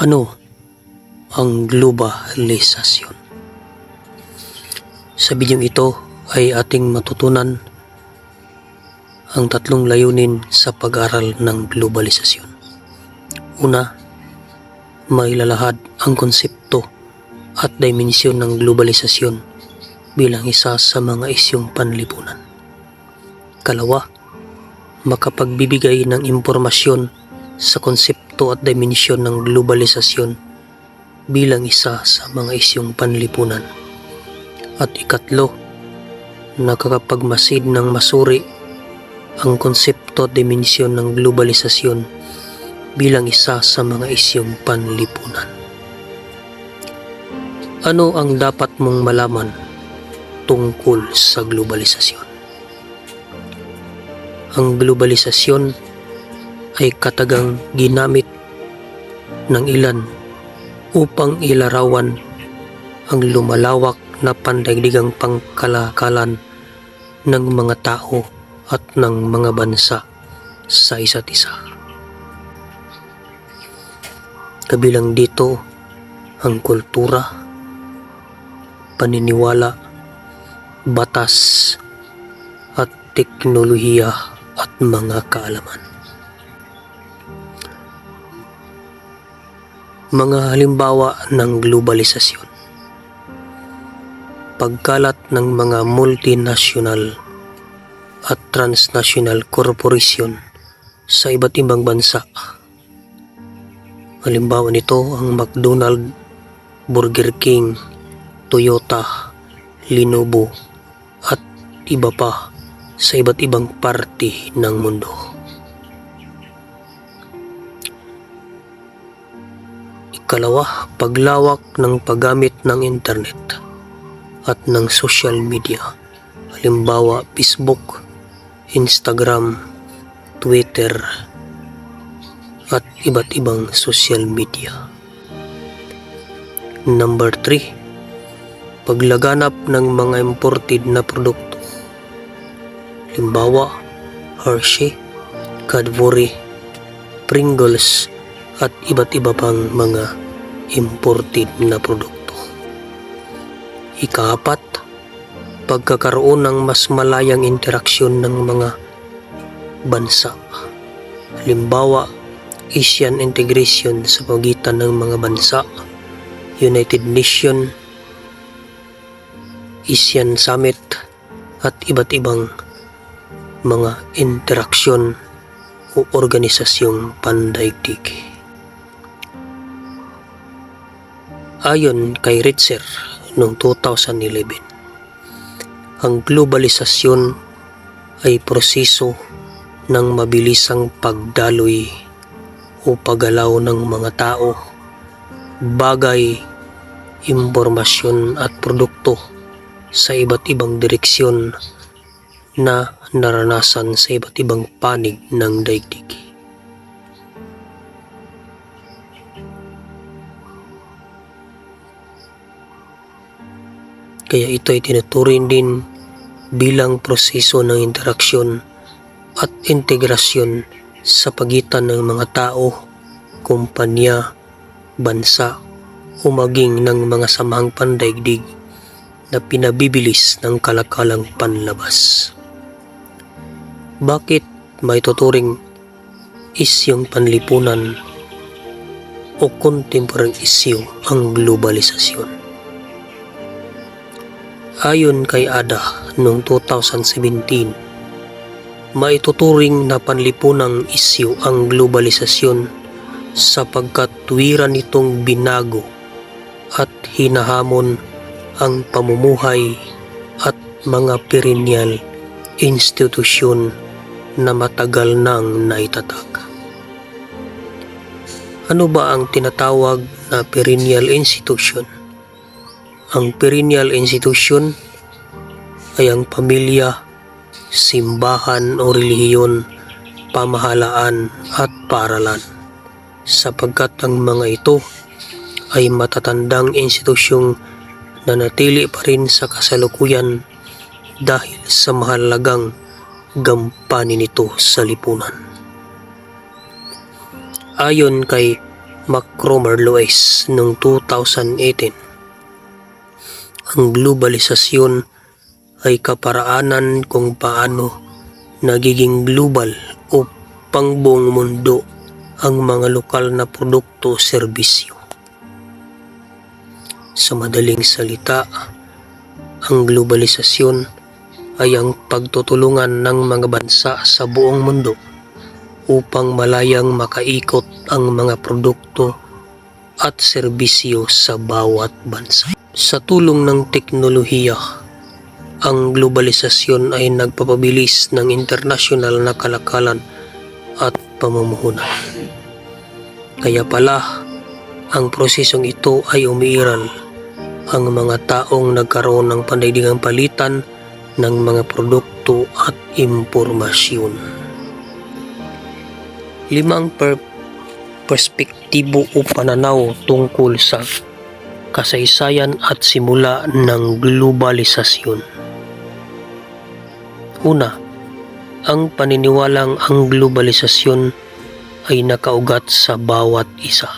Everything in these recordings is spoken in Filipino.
Ano ang globalisasyon? Sa bidyong ito ay ating matutunan ang tatlong layunin sa pag-aral ng globalisasyon. Una, mailalahad ang konsepto at dimensyon ng globalisasyon bilang isa sa mga isyong panlipunan. Kalawa, makapagbibigay ng impormasyon sa konsepto at dimensyon ng globalisasyon bilang isa sa mga isyong panlipunan. At ikatlo, nakakapagmasid ng masuri ang konsepto at dimensyon ng globalisasyon bilang isa sa mga isyong panlipunan. Ano ang dapat mong malaman tungkol sa globalisasyon? Ang globalisasyon ay katagang ginamit ng ilan upang ilarawan ang lumalawak na pandaigdigang pangkalakalan ng mga tao at ng mga bansa sa isa't isa. Kabilang dito ang kultura, paniniwala, batas at teknolohiya at mga kaalaman. Mga halimbawa ng globalisasyon. Pagkalat ng mga multinational at transnational corporation sa iba't ibang bansa. Halimbawa nito ang McDonald, Burger King, Toyota, Lenovo at iba pa sa iba't ibang parte ng mundo. Ikalawa, paglawak ng paggamit ng internet at ng social media. Halimbawa, Facebook, Instagram, Twitter, at iba't ibang social media. Number 3. Paglaganap ng mga imported na produkto. Halimbawa, Hershey, Cadbury, Pringles, at iba't iba pang mga imported na produkto. Ikaapat, pagkakaroon ng mas malayang interaksyon ng mga bansa. Halimbawa, Asian integration sa pagitan ng mga bansa, United Nation, Asian Summit, at iba't ibang mga interaksyon o organisasyong pandaigdig. Ayon kay Ritzer noong 2011, ang globalisasyon ay proseso ng mabilisang pagdaloy o paggalaw ng mga tao, bagay, impormasyon at produkto sa iba't ibang direksyon na naranasan sa iba't ibang panig ng daigdig. Kaya ito ay tinuturing din bilang proseso ng interaksyon at integrasyon sa pagitan ng mga tao, kumpanya, bansa o maging ng mga samahang pandaigdig na pinabibilis ng kalakalang panlabas. Bakit may tuturing isyong panlipunan o contemporary issue ang globalisasyon? Ayon kay ADA noong 2017, maituturing na panlipunang isyu ang globalisasyon sapagkat tuwiran nitong binago at hinahamon ang pamumuhay at mga perennial institusyon na matagal nang naitatag. Ano ba ang tinatawag na perennial institution? Ang perennial institution ay ang pamilya, simbahan o relihiyon, pamahalaan at paaralan sapagkat ang mga ito ay matatandang institusyong nanatili pa rin sa kasalukuyan dahil sa mahalagang gampanin nito sa lipunan. Ayon kay Macromerloes noong 2018. Ang globalisasyon ay kaparaanan kung paano nagiging global o pangbuong mundo ang mga lokal na produkto o serbisyo. Sa madaling salita, ang globalisasyon ay ang pagtutulungan ng mga bansa sa buong mundo upang malayang makaikot ang mga produkto at serbisyo sa bawat bansa. Sa tulong ng teknolohiya, ang globalisasyon ay nagpapabilis ng internasyonal na kalakalan at pamumuhunan. Kaya pala, ang prosesong ito ay umiiral ang mga taong nagkaroon ng pandaigdigang palitan ng mga produkto at impormasyon. Limang per perspektibo o pananaw tungkol sa kasaysayan at simula ng globalisasyon. Una, ang paniniwalang ang globalisasyon ay nakaugat sa bawat isa.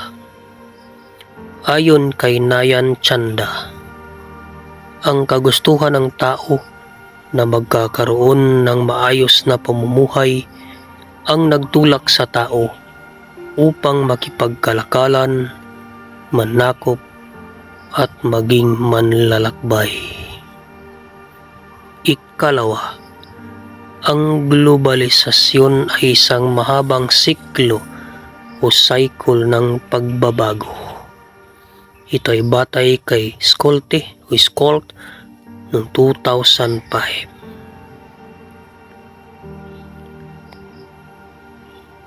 Ayon kay Nayan Chanda, ang kagustuhan ng tao na magkakaroon ng maayos na pamumuhay ang nagtulak sa tao upang makipagkalakalan, manakop at maging manlalakbay. Ikalawa, ang globalisasyon ay isang mahabang siklo o cycle ng pagbabago. Ito ay batay kay Skolte o Skolt noong 2005.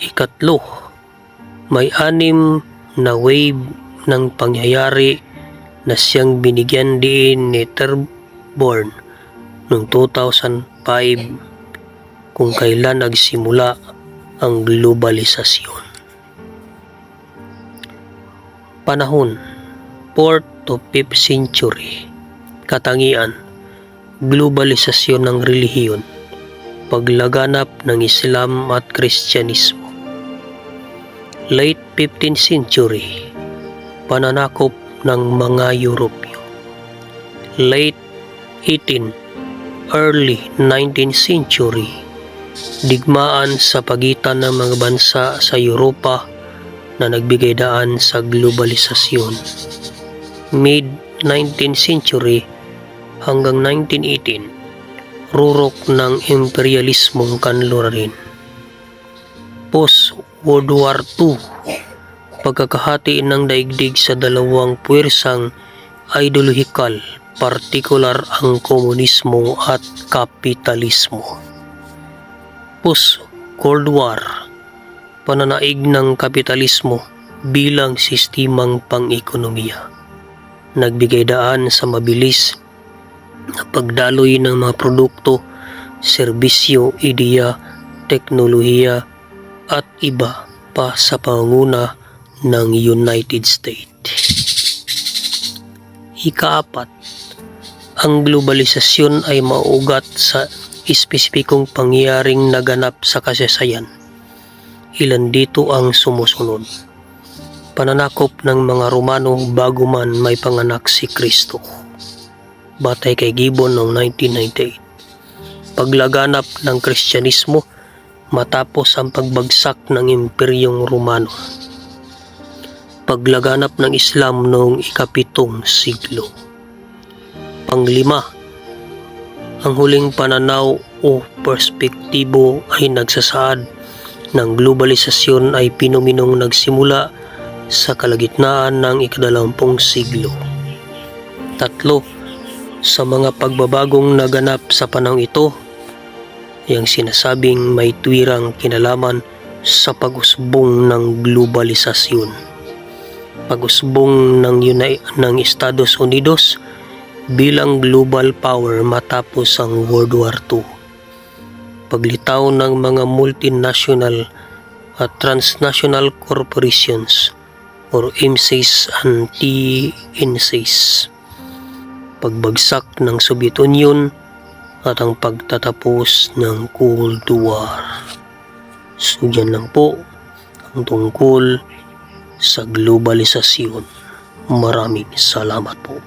Ikatlo, may anim na wave ng pangyayari na siyang binigyan din ni Terborn noong 2005 kung kailan nagsimula ang globalisasyon. Panahon 4th to 5th century Katangian Globalisasyon ng relihiyon Paglaganap ng Islam at Kristyanismo Late 15th century Pananakop ng mga Europyo Late 18 Early 19th century Digmaan sa pagitan ng mga bansa sa Europa na nagbigay daan sa globalisasyon. Mid-19th century hanggang 1918, rurok ng imperialismong kanluran. Post-World War II, pagkakahati ng daigdig sa dalawang puwersang ideolohikal, partikular ang komunismo at kapitalismo. Post-Cold War, pananaig ng kapitalismo bilang sistemang pang-ekonomiya. Nagbigay daan sa mabilis na pagdaloy ng mga produkto, serbisyo, ideya, teknolohiya at iba pa sa panguna ng United States. Ikaapat, ang globalisasyon ay maugat sa espesipikong pangyayaring naganap sa kasaysayan. Ilan dito ang sumusunod. Pananakop ng mga Romano bago man may panganak si Kristo. Batay kay Gibbon noong 1998. Paglaganap ng Kristyanismo matapos ang pagbagsak ng Imperyong Romano. Paglaganap ng Islam noong ikapitong siglo. Panglima, ang huling pananaw o perspektibo ay nagsasaad ng globalisasyon ay pinuminong nagsimula sa kalagitnaan ng ikadalawampung siglo. Tatlo, sa mga pagbabagong naganap sa panahong ito, yung sinasabing may tuwirang kinalaman sa pag-usbong ng globalisasyon. Pag-usbong ng, Uni- ng Estados Unidos bilang global power matapos ang World War II. Paglitaw ng mga multinational at transnational corporations or MCs and TNCs. Pagbagsak ng Soviet Union at ang pagtatapos ng Cold War. So yan lang po ang tungkol sa globalisasyon. Maraming salamat po.